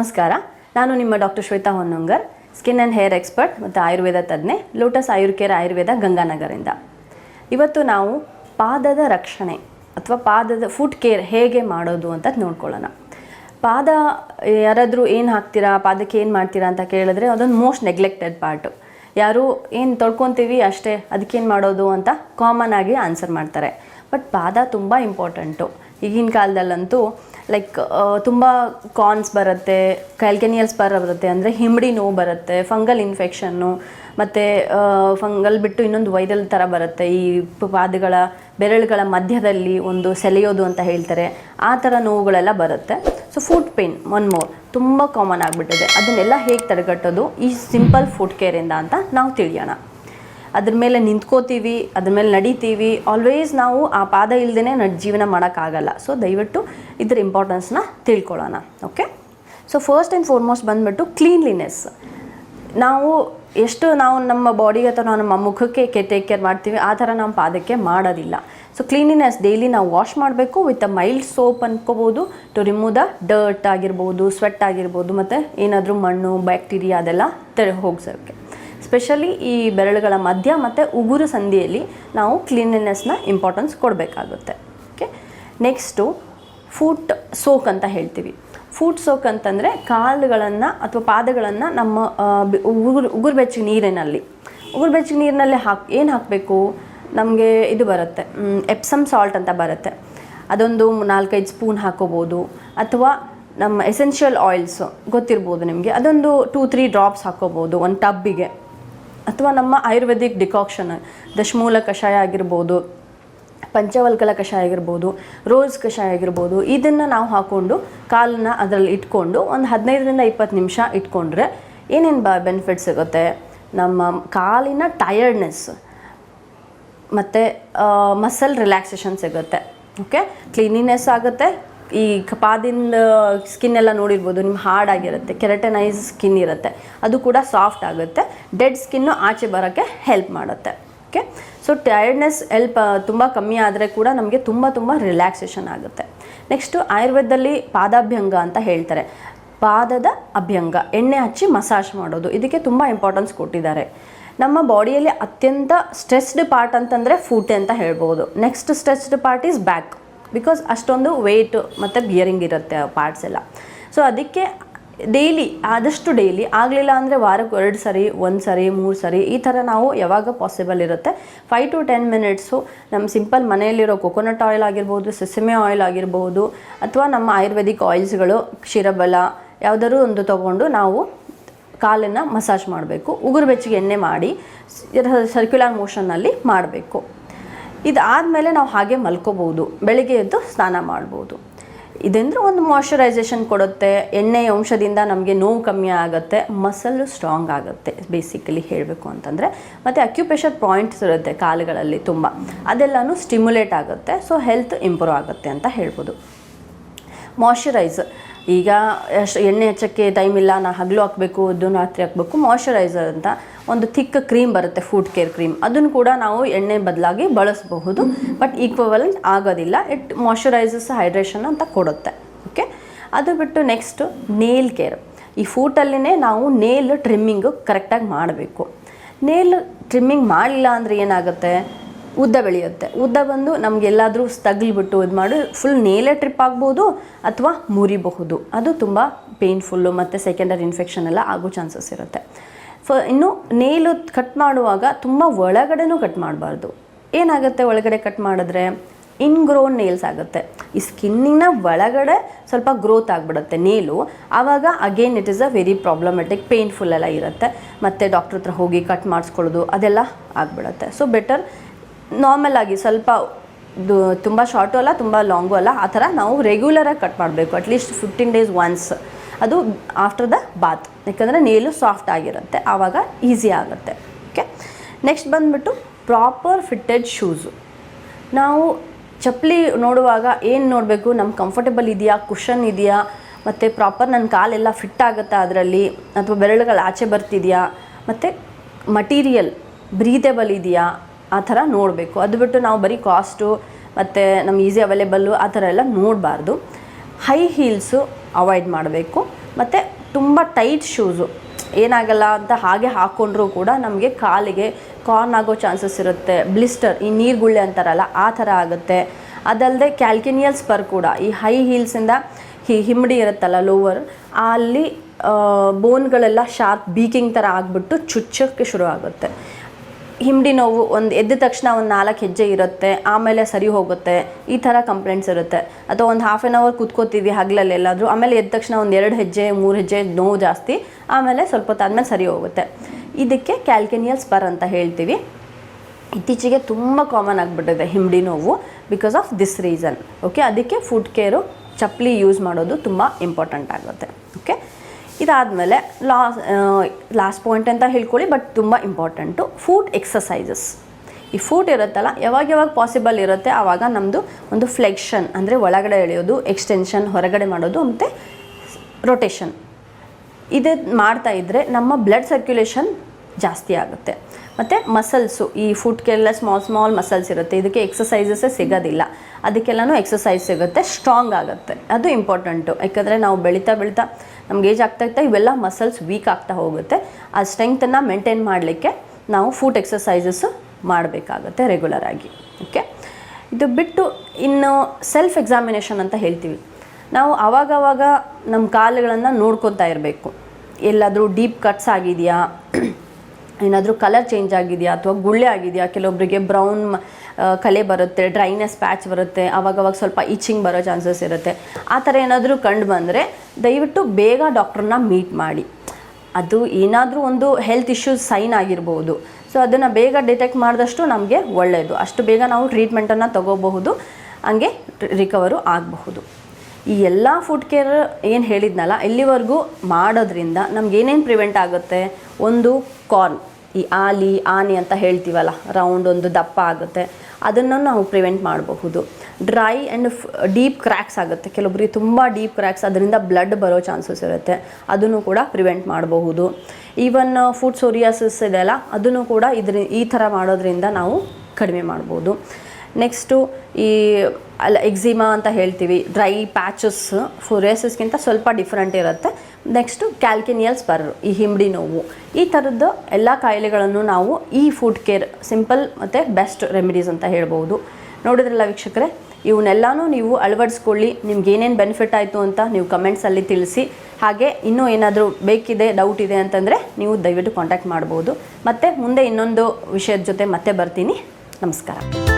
ನಮಸ್ಕಾರ. ನಾನು ನಿಮ್ಮ doctor Shwetha Honnongar, skin and hair expert ಮತ್ತು ಆಯುರ್ವೇದ ತಜ್ಞೆ, ಲೋಟಸ್ ಆಯುರ್ಕೇರ್ ಆಯುರ್ವೇದ ಗಂಗಾನಗರಿಂದ. ಇವತ್ತು ನಾವು ಪಾದದ ರಕ್ಷಣೆ ಅಥವಾ ಪಾದದ ಫುಟ್ ಕೇರ್ ಹೇಗೆ ಮಾಡೋದು ಅಂತ ನೋಡ್ಕೊಳ್ಳೋಣ. ಪಾದ ಯಾರಾದರೂ ಏನು ಹಾಕ್ತೀರಾ, ಪಾದಕ್ಕೆ ಏನು ಮಾಡ್ತೀರಾ ಅಂತ ಕೇಳಿದ್ರೆ ಅದೊಂದು ಮೋಸ್ಟ್ ನೆಗ್ಲೆಕ್ಟೆಡ್ ಪಾರ್ಟು ಯಾರು ಏನು ತೊಳ್ಕೊತೀವಿ ಅಷ್ಟೇ, ಅದಕ್ಕೇನು ಮಾಡೋದು ಅಂತ ಕಾಮನ್ ಆಗಿ ಆನ್ಸರ್ ಮಾಡ್ತಾರೆ. ಬಟ್ ಪಾದ ತುಂಬ ಇಂಪಾರ್ಟೆಂಟು ಈಗಿನ ಕಾಲದಲ್ಲಂತೂ ಲೈಕ್ ತುಂಬ ಕಾನ್ಸ್ ಬರುತ್ತೆ ಕ್ಯಾಲ್ಕೆನಿಯಲ್ಸ್ ಬರ, ಬರುತ್ತೆ, ಅಂದರೆ ಹಿಮಡಿ ನೋವು ಬರುತ್ತೆ ಫಂಗಲ್ ಇನ್ಫೆಕ್ಷನ್ನು ಮತ್ತು ಫಂಗಲ್ ಬಿಟ್ಟು ಇನ್ನೊಂದು ವೈರಲ್ ಥರ ಬರುತ್ತೆ, ಈ ಪಾದಗಳ, ಬೆರಳುಗಳ ಮಧ್ಯದಲ್ಲಿ ಒಂದು ಸೆಲೆಯೋದು ಅಂತ ಹೇಳ್ತಾರೆ, ಆ ಥರ ನೋವುಗಳೆಲ್ಲ ಬರುತ್ತೆ. So foot pain one more ತುಂಬ ಕಾಮನ್ ಆಗಿಬಿಟ್ಟಿದೆ. ಅದನ್ನೆಲ್ಲ ಹೇಗೆ ತಡೆಗಟ್ಟೋದು? ಈ ಸಿಂಪಲ್ ಫುಡ್ ಕೇರಿಂದ ಅಂತ ನಾವು ತಿಳಿಯೋಣ. ಅದ್ರ ಮೇಲೆ ನಿಂತ್ಕೋತೀವಿ, ಅದ್ರ ಮೇಲೆ ನಡೀತೀವಿ. ಆಲ್ವೇಸ್ ನಾವು ಆ ಪಾದ ಇಲ್ಲದೇ ನಡ್, ಜೀವನ ಮಾಡೋಕ್ಕಾಗಲ್ಲ. ಸೊ ದಯವಿಟ್ಟು ಇದ್ರ ಇಂಪಾರ್ಟೆನ್ಸ್ನ ತಿಳ್ಕೊಳ್ಳೋಣ okay so first and foremost ಬಂದ್ಬಿಟ್ಟು ಕ್ಲೀನ್ಲಿನೆಸ್ ನಾವು ಎಷ್ಟು ನಾವು ನಮ್ಮ ಬಾಡಿಗೆ ಅಥವಾ ನಮ್ಮ ಮುಖಕ್ಕೆ ಕೆ ಟೇಕ್ ಕೇರ್ ಮಾಡ್ತೀವಿ, ಆ ಥರ ನಮ್ಮ ಪಾದಕ್ಕೆ ಮಾಡೋದಿಲ್ಲ. ಸೊ ಕ್ಲೀನಿನೆಸ್ ಡೈಲಿ ನಾವು ವಾಶ್ ಮಾಡಬೇಕು ವಿತ್ ಅ ಮೈಲ್ಡ್ ಸೋಪ್ ಅಂದ್ಕೋಬೋದು ಟು ರಿಮೂವ್ ದ ಡರ್ಟ್ ಆಗಿರ್ಬೋದು ಸ್ವೆಟ್ ಆಗಿರ್ಬೋದು, ಮತ್ತು ಏನಾದರೂ ಮಣ್ಣು ಬ್ಯಾಕ್ಟೀರಿಯಾ ಅದೆಲ್ಲ ತೆರೆ ಹೋಗ್ಸೋಕ್ಕೆ ಸ್ಪೆಷಲಿ ಈ ಬೆರಳುಗಳ ಮಧ್ಯ ಮತ್ತು ಉಗುರು ಸಂಧಿಯಲ್ಲಿ ನಾವು ಕ್ಲೀನ್ಲಿನೆಸ್ನ ಇಂಪಾರ್ಟೆನ್ಸ್ ಕೊಡಬೇಕಾಗುತ್ತೆ. ಓಕೆ ನೆಕ್ಸ್ಟು ಫೂಟ್ ಸೋಕ್ ಅಂತ ಹೇಳ್ತೀವಿ. ಫೂಟ್ ಸೋಕ್ ಅಂತಂದರೆ ಕಾಲುಗಳನ್ನು ಅಥವಾ ಪಾದಗಳನ್ನು ನಮ್ಮ ಉಗುರು ಉಗುರು ಬೆಚ್ಚಗೆ ನೀರಿನಲ್ಲಿ. ಉಗುರು ಬೆಚ್ಚಗೆ ನೀರಿನಲ್ಲಿ ಹಾಕಿ, ಏನು ಹಾಕಬೇಕು? ನಮಗೆ ಇದು ಬರುತ್ತೆ ಎಪ್ಸಮ್ ಸಾಲ್ಟ್ ಅಂತ ಬರುತ್ತೆ. ಅದೊಂದು ನಾಲ್ಕೈದು ಸ್ಪೂನ್ ಹಾಕೋಬೋದು. ಅಥವಾ ನಮ್ಮ ಎಸೆನ್ಷಿಯಲ್ ಆಯಿಲ್ಸು ಗೊತ್ತಿರ್ಬೋದು ನಿಮಗೆ. ಅದೊಂದು ಟೂ ತ್ರೀ ಡ್ರಾಪ್ಸ್ ಹಾಕೋಬೋದು, ಒಂದು ಟಬ್ಬಿಗೆ ಅಥವಾ ನಮ್ಮ ಆಯುರ್ವೇದಿಕ್ ಡಿಕಾಕ್ಷನ್, ದಶಮೂಲ ಕಷಾಯ ಆಗಿರ್ಬೋದು, ಪಂಚವಲ್ಕಲ ಕಷಾಯ ಆಗಿರ್ಬೋದು, ರೋಸ್ ಕಷಾಯ ಆಗಿರ್ಬೋದು, ಇದನ್ನು ನಾವು ಹಾಕ್ಕೊಂಡು ಕಾಲನ್ನ ಅದರಲ್ಲಿ ಇಟ್ಕೊಂಡು ಒಂದು ಹದಿನೈದರಿಂದ ಇಪ್ಪತ್ತು ನಿಮಿಷ ಇಟ್ಕೊಂಡ್ರೆ ಏನೇನು ಬ ಬೆನಿಫಿಟ್ ಸಿಗುತ್ತೆ? ನಮ್ಮ ಕಾಲಿನ ಟಯರ್ಡ್ನೆಸ್ ಮತ್ತು ಮಸಲ್ ರಿಲ್ಯಾಕ್ಸೇಷನ್ ಸಿಗುತ್ತೆ ಓಕೆ ಕ್ಲೀನಿನೆಸ್ ಆಗುತ್ತೆ ಈ ಕಪಾದಿಂದ ಸ್ಕಿನ್ ಎಲ್ಲ ನೋಡಿರ್ಬೋದು ನಿಮ್ಮ ಹಾರ್ಡ್ ಆಗಿರುತ್ತೆ ಕೆರಟನೈಸ್ ಸ್ಕಿನ್ ಇರುತ್ತೆ, ಅದು ಕೂಡ ಸಾಫ್ಟ್ ಆಗುತ್ತೆ ಡೆಡ್ ಸ್ಕಿನ್ನು ಆಚೆ ಬರೋಕ್ಕೆ ಹೆಲ್ಪ್ ಮಾಡುತ್ತೆ ಓಕೆ ಸೊ ಟಯರ್ಡ್ನೆಸ್ ಎಲ್ಪ್ ತುಂಬ ಕಮ್ಮಿ ಆದರೆ ಕೂಡ ನಮಗೆ ತುಂಬ ತುಂಬ ರಿಲ್ಯಾಕ್ಸೇಷನ್ ಆಗುತ್ತೆ. ನೆಕ್ಸ್ಟು ಆಯುರ್ವೇದದಲ್ಲಿ ಪಾದಾಭ್ಯಂಗ ಅಂತ ಹೇಳ್ತಾರೆ. ಪಾದದ ಅಭ್ಯಂಗ, ಎಣ್ಣೆ ಹಚ್ಚಿ ಮಸಾಜ್ ಮಾಡೋದು, ಇದಕ್ಕೆ ತುಂಬ ಇಂಪಾರ್ಟೆನ್ಸ್ ಕೊಟ್ಟಿದ್ದಾರೆ. ನಮ್ಮ ಬಾಡಿಯಲ್ಲಿ ಅತ್ಯಂತ ಸ್ಟ್ರೆಸ್ಡ್ ಪಾರ್ಟ್ ಅಂತಂದರೆ ಫೂಟೆ ಅಂತ ಹೇಳ್ಬೋದು. Next stressed part is back because ಅಷ್ಟೊಂದು ವೆಯ್ಟ್ ಮತ್ತು ಬಿಯರಿಂಗ್ ಇರುತ್ತೆ ಆ ಪಾರ್ಟ್ಸ್ ಎಲ್ಲ. ಸೊ ಅದಕ್ಕೆ ಡೈಲಿ ಆದಷ್ಟು ಡೈಲಿ ಆಗಲಿಲ್ಲ ಅಂದರೆ ವಾರಕ್ಕೆ ಎರಡು ಸರಿ, ಒಂದು ಸರಿ, ಮೂರು ಸರಿ, ಈ ಥರ ನಾವು ಯಾವಾಗ ಪಾಸಿಬಲ್ ಇರುತ್ತೆ? ಫೈವ್ ಟು ಟೆನ್ ಮಿನಿಟ್ಸು ನಮ್ಮ ಸಿಂಪಲ್ ಮನೆಯಲ್ಲಿರೋ ಕೊಕೊನಟ್ ಆಯಿಲ್ ಆಗಿರ್ಬೋದು ಸೆಸಮೆ ಆಯಿಲ್ ಆಗಿರ್ಬೋದು, ಅಥವಾ ನಮ್ಮ ಆಯುರ್ವೇದಿಕ್ ಆಯಿಲ್ಸ್ಗಳು ಕ್ಷೀರಬಲ, ಯಾವುದಾದ್ರು ಒಂದು ತೊಗೊಂಡು ನಾವು ಕಾಲನ್ನು ಮಸಾಜ್ ಮಾಡಬೇಕು. ಉಗುರು ಬೆಚ್ಚಗೆ ಎಣ್ಣೆ ಮಾಡಿ ಸರ್ಕ್ಯುಲರ್ ಮೋಷನ್ನಲ್ಲಿ ಮಾಡಬೇಕು. ಇದಾದಮೇಲೆ ನಾವು ಹಾಗೆ ಮಲ್ಕೋಬೋದು ಬೆಳಿಗ್ಗೆ ಎದ್ದು ಸ್ನಾನ ಮಾಡ್ಬೋದು. ಇದಂದ್ರೆ ಒಂದು ಮಾಯಶ್ಚರೈಸೇಷನ್ ಕೊಡುತ್ತೆ. ಎಣ್ಣೆಯ ಅಂಶದಿಂದ ನಮಗೆ ನೋವು ಕಮ್ಮಿ ಆಗುತ್ತೆ. ಮಸಲ್ಲು ಸ್ಟ್ರಾಂಗ್ ಆಗುತ್ತೆ ಬೇಸಿಕಲಿ ಹೇಳಬೇಕು ಅಂತಂದರೆ. ಮತ್ತು ಅಕ್ಯುಪೇಷರ್ ಪಾಯಿಂಟ್ಸ್ ಇರುತ್ತೆ ಕಾಲುಗಳಲ್ಲಿ ತುಂಬ. ಅದೆಲ್ಲನೂ ಸ್ಟಿಮ್ಯುಲೇಟ್ ಆಗುತ್ತೆ. ಸೊ ಹೆಲ್ತ್ ಇಂಪ್ರೂವ್ ಆಗುತ್ತೆ ಅಂತ ಹೇಳ್ಬೋದು. ಮಾಯಶ್ಚರೈಸ್ ಈಗ ಎಣ್ಣೆ ಹಚ್ಚಕ್ಕೆ ಟೈಮ್ ಇಲ್ಲ, ನಾ ಹಗಲು ಹಾಕಬೇಕು ರಾತ್ರಿ ಹಾಕಬೇಕು ಮಾಯಶ್ಚರೈಸರ್ ಅಂತ. ಒಂದು ಥಿಕ್ ಕ್ರೀಮ್ ಬರುತ್ತೆ ಫುಡ್ ಕೇರ್ ಕ್ರೀಮ್ ಅದನ್ನು ಕೂಡ ನಾವು ಎಣ್ಣೆ ಬದಲಾಗಿ ಬಳಸಬಹುದು. ಬಟ್ ಈಕ್ವಲೆಂಟ್ ಆಗೋದಿಲ್ಲ. ಇಟ್ ಮಾಯಶ್ಚರೈಸಸ್ ಹೈಡ್ರೇಷನ್ ಅಂತ ಕೊಡುತ್ತೆ. ಓಕೆ ಅದು ಬಿಟ್ಟು ನೆಕ್ಸ್ಟು ನೇಲ್ ಕೇರ್ ಈ ಫೂಟಲ್ಲಿನೇ ನಾವು ನೇಲ್ ಟ್ರಿಮ್ಮಿಂಗು ಕರೆಕ್ಟಾಗಿ ಮಾಡಬೇಕು. ನೇಲ್ ಟ್ರಿಮ್ಮಿಂಗ್ ಮಾಡಲಿಲ್ಲ ಅಂದರೆ ಏನಾಗುತ್ತೆ? ಉದ್ದ ಬೆಳೆಯುತ್ತೆ. ಉದ್ದ ಬಂದು ನಮಗೆಲ್ಲಾದರೂ ತಗಲ್ಬಿಟ್ಟು ಇದು ಮಾಡಿ ಫುಲ್ ನೇಲೇ ಟ್ರಿಪ್ ಆಗ್ಬೋದು ಅಥವಾ ಮುರಿಬಹುದು. ಅದು ತುಂಬ ಪೇನ್ಫುಲ್ಲು ಮತ್ತು ಸೆಕೆಂಡರಿ ಇನ್ಫೆಕ್ಷನ್ ಎಲ್ಲ ಆಗೋ ಚಾನ್ಸಸ್ ಇರುತ್ತೆ. ಫ ಇನ್ನು ನೇಲು ಕಟ್ ಮಾಡುವಾಗ ತುಂಬ ಒಳಗಡೆನೂ ಕಟ್ ಮಾಡಬಾರ್ದು. ಏನಾಗುತ್ತೆ ಒಳಗಡೆ ಕಟ್ ಮಾಡಿದ್ರೆ? ಇನ್ಗ್ರೋನ್ ನೇಲ್ಸ್ ಆಗುತ್ತೆ. ಈ ಸ್ಕಿನ್ನಿನ ಒಳಗಡೆ ಸ್ವಲ್ಪ ಗ್ರೋತ್ ಆಗಿಬಿಡುತ್ತೆ ನೇಲು ಆವಾಗ again it is a very problematic painful ಎಲ್ಲ ಇರುತ್ತೆ. ಮತ್ತು ಡಾಕ್ಟ್ರ್ ಹತ್ರ ಹೋಗಿ ಕಟ್ ಮಾಡಿಸ್ಕೊಳ್ಳೋದು ಅದೆಲ್ಲ ಆಗಿಬಿಡುತ್ತೆ. ಸೊ ಬೆಟರ್ ನಾರ್ಮಲ್ ಆಗಿ ಸ್ವಲ್ಪ ತುಂಬ ಶಾರ್ಟು ಅಲ್ಲ, ತುಂಬ ಲಾಂಗು ಅಲ್ಲ, ಆ ಥರ ನಾವು ರೆಗ್ಯುಲರಾಗಿ ಕಟ್ ಮಾಡಬೇಕು. At least fifteen days once ಅದು ಆಫ್ಟರ್ ದ ಬಾತ್ ಯಾಕಂದರೆ ನೇಲು ಸಾಫ್ಟ್ ಆಗಿರುತ್ತೆ, ಆವಾಗ ಈಸಿ ಆಗುತ್ತೆ. ಓಕೆ ನೆಕ್ಸ್ಟ್ ಬಂದುಬಿಟ್ಟು ಪ್ರಾಪರ್ ಫಿಟ್ಟೆಡ್ ಶೂಸು ನಾವು ಚಪ್ಪಲಿ ನೋಡುವಾಗ ಏನು ನೋಡಬೇಕು? ನಮ್ಮ ಕಂಫರ್ಟೆಬಲ್ ಇದೆಯಾ? ಕುಷನ್ ಇದೆಯಾ? ಮತ್ತು ಪ್ರಾಪರ್ ನನ್ನ ಕಾಲೆಲ್ಲ ಫಿಟ್ ಆಗುತ್ತಾ ಅದರಲ್ಲಿ? ಅಥವಾ ಬೆರಳುಗಳು ಆಚೆ ಬರ್ತಿದೆಯಾ? ಮತ್ತು ಮಟೀರಿಯಲ್ ಬ್ರೀತೆಬಲ್ ಇದೆಯಾ? ಆ ಥರ ನೋಡಬೇಕು. ಅದು ಬಿಟ್ಟು ನಾವು ಬರೀ ಕಾಸ್ಟು ಮತ್ತು ನಮ್ಮ ಈಸಿ ಅವೈಲೇಬಲ್ಲು ಆ ಥರ ಎಲ್ಲ ನೋಡಬಾರ್ದು. ಹೈ ಹೀಲ್ಸು ಅವಾಯ್ಡ್ ಮಾಡಬೇಕು. ಮತ್ತು ತುಂಬ ಟೈಟ್ ಶೂಸು ಏನಾಗಲ್ಲ ಅಂತ ಹಾಗೆ ಹಾಕ್ಕೊಂಡ್ರೂ ಕೂಡ ನಮಗೆ ಕಾಲಿಗೆ ಕಾರ್ನ್ ಆಗೋ ಚಾನ್ಸಸ್ ಇರುತ್ತೆ. ಬ್ಲಿಸ್ಟರ್ ಈ ನೀರುಗುಳ್ಳೆ ಅಂತಾರಲ್ಲ, ಆ ಥರ ಆಗುತ್ತೆ. ಅದಲ್ಲದೆ ಕ್ಯಾಲ್ಕಿನಿಯಲ್ ಸ್ಪರ್ ಕೂಡ, ಈ ಹೈ ಹೀಲ್ಸಿಂದ ಹಿ, ಹಿಮ್ಮಡಿ ಇರುತ್ತಲ್ಲ ಲೋವರ್ ಅಲ್ಲಿ ಬೋನ್ಗಳೆಲ್ಲ ಶಾರ್ಪ್ ಬೀಕಿಂಗ್ ಥರ ಆಗಿಬಿಟ್ಟು ಚುಚ್ಚೋಕ್ಕೆ ಶುರು ಆಗುತ್ತೆ ಹಿಂಡಿ ನೋವು ಒಂದು ಎದ್ದ ತಕ್ಷಣ ಒಂದು ನಾಲ್ಕು ಹೆಜ್ಜೆ ಇರುತ್ತೆ, ಆಮೇಲೆ ಸರಿ ಹೋಗುತ್ತೆ, ಈ ಥರ ಕಂಪ್ಲೇಂಟ್ಸ್ ಇರುತ್ತೆ. ಅಥವಾ ಒಂದು ಹಾಫ್ ಆನ್ ಅವರ್ ಕುತ್ಕೋತೀವಿ ಹಗಲಲ್ಲಿ ಎಲ್ಲಾದರೂ ಆಮೇಲೆ ಎದ್ದ ತಕ್ಷಣ ಒಂದು ಎರಡು ಹೆಜ್ಜೆ, ಮೂರು ಹೆಜ್ಜೆ ನೋವು ಜಾಸ್ತಿ, ಆಮೇಲೆ ಸ್ವಲ್ಪ ಹೊತ್ತಾದ್ಮೇಲೆ ಸರಿ ಹೋಗುತ್ತೆ. ಇದಕ್ಕೆ ಕ್ಯಾಲ್ಕೆನಿಯಲ್ ಸ್ಪರ್ ಅಂತ ಹೇಳ್ತೀವಿ. ಇತ್ತೀಚೆಗೆ ತುಂಬ ಕಾಮನ್ ಆಗಿಬಿಟ್ಟಿದೆ ಹಿಂಡಿ ನೋವು because of this reason okay ಅದಕ್ಕೆ ಫುಡ್ ಕೇರು ಚಪ್ಪಲಿ ಯೂಸ್ ಮಾಡೋದು ತುಂಬ ಇಂಪಾರ್ಟೆಂಟ್ ಆಗುತ್ತೆ. ಓಕೆ ಇದಾದಮೇಲೆ ಲಾ ಲಾಸ್ಟ್ ಪಾಯಿಂಟ್ ಅಂತ ಹೇಳ್ಕೊಳ್ಳಿ ಬಟ್ ತುಂಬ ಇಂಪಾರ್ಟೆಂಟು ಫುಡ್ ಎಕ್ಸಸೈಸಸ್ ಈ ಫುಡ್ ಇರುತ್ತಲ್ಲ ಯಾವಾಗ ಯಾವಾಗ ಪಾಸಿಬಲ್ ಇರುತ್ತೆ, ಆವಾಗ ನಮ್ಮದು ಒಂದು ಫ್ಲೆಕ್ಷನ್ ಅಂದರೆ ಒಳಗಡೆ ಎಳೆಯೋದು ಎಕ್ಸ್ಟೆನ್ಷನ್ ಹೊರಗಡೆ ಮಾಡೋದು, ಮತ್ತು ರೊಟೇಷನ್ ಇದು ಮಾಡ್ತಾ ಇದ್ದರೆ ನಮ್ಮ ಬ್ಲಡ್ ಸರ್ಕ್ಯುಲೇಷನ್ ಜಾಸ್ತಿ ಆಗುತ್ತೆ. ಮತ್ತು ಮಸಲ್ಸು ಈ ಫುಡ್ಗೆಲ್ಲ ಸ್ಮಾಲ್ ಸ್ಮಾಲ್ ಮಸಲ್ಸ್ ಇರುತ್ತೆ. ಇದಕ್ಕೆ ಎಕ್ಸಸೈಸಸ್ಸೇ ಸಿಗೋದಿಲ್ಲ. ಅದಕ್ಕೆಲ್ಲನೂ ಎಕ್ಸಸೈಸ್ ಸಿಗುತ್ತೆ ಸ್ಟ್ರಾಂಗ್ ಆಗುತ್ತೆ. ಅದು ಇಂಪಾರ್ಟೆಂಟು ಯಾಕಂದರೆ ನಾವು ಬೆಳೀತಾ ಬೆಳೀತಾ ನಮ್ಗೆ ಏಜ್ ಆಗ್ತಾ ಇವೆಲ್ಲ ಮಸಲ್ಸ್ ವೀಕ್ ಆಗ್ತಾ ಹೋಗುತ್ತೆ. ಆ ಸ್ಟ್ರೆಂಗ್ತನ್ನು ಮೇಂಟೈನ್ ಮಾಡಲಿಕ್ಕೆ ನಾವು ಫುಡ್ ಎಕ್ಸಸೈಸಸ್ಸು ಮಾಡಬೇಕಾಗುತ್ತೆ ರೆಗ್ಯುಲರ್ ಆಗಿ. ಓಕೆ ಇದು ಬಿಟ್ಟು ಇನ್ನು ಸೆಲ್ಫ್ ಎಕ್ಸಾಮಿನೇಷನ್ ಅಂತ ಹೇಳ್ತೀವಿ. ನಾವು ಆವಾಗವಾಗ ನಮ್ಮ ಕಾಲುಗಳನ್ನು ನೋಡ್ಕೊತಾ ಇರಬೇಕು. ಎಲ್ಲಾದರೂ ಡೀಪ್ ಕಟ್ಸ್ ಆಗಿದೆಯಾ? ಏನಾದರೂ ಕಲರ್ ಚೇಂಜ್ ಆಗಿದೆಯಾ ಅಥವಾ ಗುಳ್ಳೆ ಆಗಿದೆಯಾ? ಕೆಲವೊಬ್ಬರಿಗೆ ಬ್ರೌನ್ ಕಲೆ ಬರುತ್ತೆ ಡ್ರೈನೆಸ್ ಪ್ಯಾಚ್ ಬರುತ್ತೆ, ಅವಾಗವಾಗ ಸ್ವಲ್ಪ ಇಚಿಂಗ್ ಬರೋ ಚಾನ್ಸಸ್ ಇರುತ್ತೆ. ಆ ಥರ ಏನಾದರೂ ಕಂಡು ಬಂದರೆ ದಯವಿಟ್ಟು ಬೇಗ ಡಾಕ್ಟ್ರನ್ನ ಮೀಟ್ ಮಾಡಿ. ಅದು ಏನಾದರೂ ಒಂದು ಹೆಲ್ತ್ ಇಶ್ಯೂಸ್ ಸೈನ್ ಆಗಿರ್ಬೋದು. ಸೊ ಅದನ್ನು ಬೇಗ ಡಿಟೆಕ್ಟ್ ಮಾಡಿದಷ್ಟು ನಮಗೆ ಒಳ್ಳೆಯದು ಅಷ್ಟು ಬೇಗ ನಾವು ಟ್ರೀಟ್ಮೆಂಟನ್ನು ತಗೋಬಹುದು, ಹಂಗೆ ರಿಕವರು ಆಗಬಹುದು. ಈ ಎಲ್ಲ ಫುಡ್ ಕೇರ್ ಏನು ಹೇಳಿದ್ನಲ್ಲ, ಇಲ್ಲಿವರೆಗೂ ಮಾಡೋದ್ರಿಂದ ನಮ್ಗೆ ಏನೇನು ಪ್ರಿವೆಂಟ್ ಆಗುತ್ತೆ? ಒಂದು ಕಾರ್ನ್ ಈ ಆಲಿ, ಆನೆ ಅಂತ ಹೇಳ್ತೀವಲ್ಲ ರೌಂಡ್ ಒಂದು ದಪ್ಪ ಆಗುತ್ತೆ. ಅದನ್ನು ನಾವು ಪ್ರಿವೆಂಟ್ ಮಾಡಬಹುದು. ಡ್ರೈ ಆ್ಯಂಡ್ ಡೀಪ್ ಕ್ರ್ಯಾಕ್ಸ್ ಆಗುತ್ತೆ. ಕೆಲವೊಬ್ಬರಿಗೆ ತುಂಬ ಡೀಪ್ ಕ್ರ್ಯಾಕ್ಸ್ ಅದರಿಂದ ಬ್ಲಡ್ ಬರೋ ಚಾನ್ಸಸ್ ಇರುತ್ತೆ. ಅದನ್ನು ಕೂಡ ಪ್ರಿವೆಂಟ್ ಮಾಡಬಹುದು. ಈವನ್ ಫುಡ್ ಸೋರಿಯಾಸಿಸ್ ಇದೆಯಲ್ಲ, ಅದನ್ನು ಕೂಡ ಇದ್ರ, ಈ ಥರ ಮಾಡೋದ್ರಿಂದ ನಾವು ಕಡಿಮೆ ಮಾಡ್ಬೋದು ನೆಕ್ಸ್ಟು ಈ ಅಲ್ಲ ಎಕ್ಸಿಮಾ ಅಂತ ಹೇಳ್ತೀವಿ ಡ್ರೈ ಪ್ಯಾಚಸ್ ಫುರೇಸಸ್ಗಿಂತ ಸ್ವಲ್ಪ ಡಿಫ್ರೆಂಟ್ ಇರುತ್ತೆ. ನೆಕ್ಸ್ಟು ಕ್ಯಾಲ್ಕಿನಿಯಲ್ ಸ್ಪರ್ ಈ ಹಿಂಬಡಿ ನೋವು. ಈ ಥರದ್ದು ಎಲ್ಲ ಕಾಯಿಲೆಗಳನ್ನು ನಾವು ಈ ಫುಡ್ ಕೇರ್ ಸಿಂಪಲ್ ಮತ್ತು ಬೆಸ್ಟ್ ರೆಮಿಡೀಸ್ ಅಂತ ಹೇಳ್ಬೋದು. ನೋಡಿದ್ರಲ್ಲ ವೀಕ್ಷಕರೇ, ಇವನ್ನೆಲ್ಲನೂ ನೀವು ಅಳವಡಿಸ್ಕೊಳ್ಳಿ, ನಿಮ್ಗೆ ಏನೇನು ಬೆನಿಫಿಟ್ ಆಯಿತು ಅಂತ ನೀವು ಕಮೆಂಟ್ಸಲ್ಲಿ ತಿಳಿಸಿ. ಹಾಗೆ ಇನ್ನೂ ಏನಾದರೂ ಬೇಕಿದೆ ಡೌಟ್ ಇದೆ ಅಂತಂದರೆ ನೀವು ದಯವಿಟ್ಟು ಕಾಂಟ್ಯಾಕ್ಟ್ ಮಾಡ್ಬೋದು. ಮತ್ತು ಮುಂದೆ ಇನ್ನೊಂದು ವಿಷಯದ ಜೊತೆ ಮತ್ತೆ ಬರ್ತೀನಿ. ನಮಸ್ಕಾರ.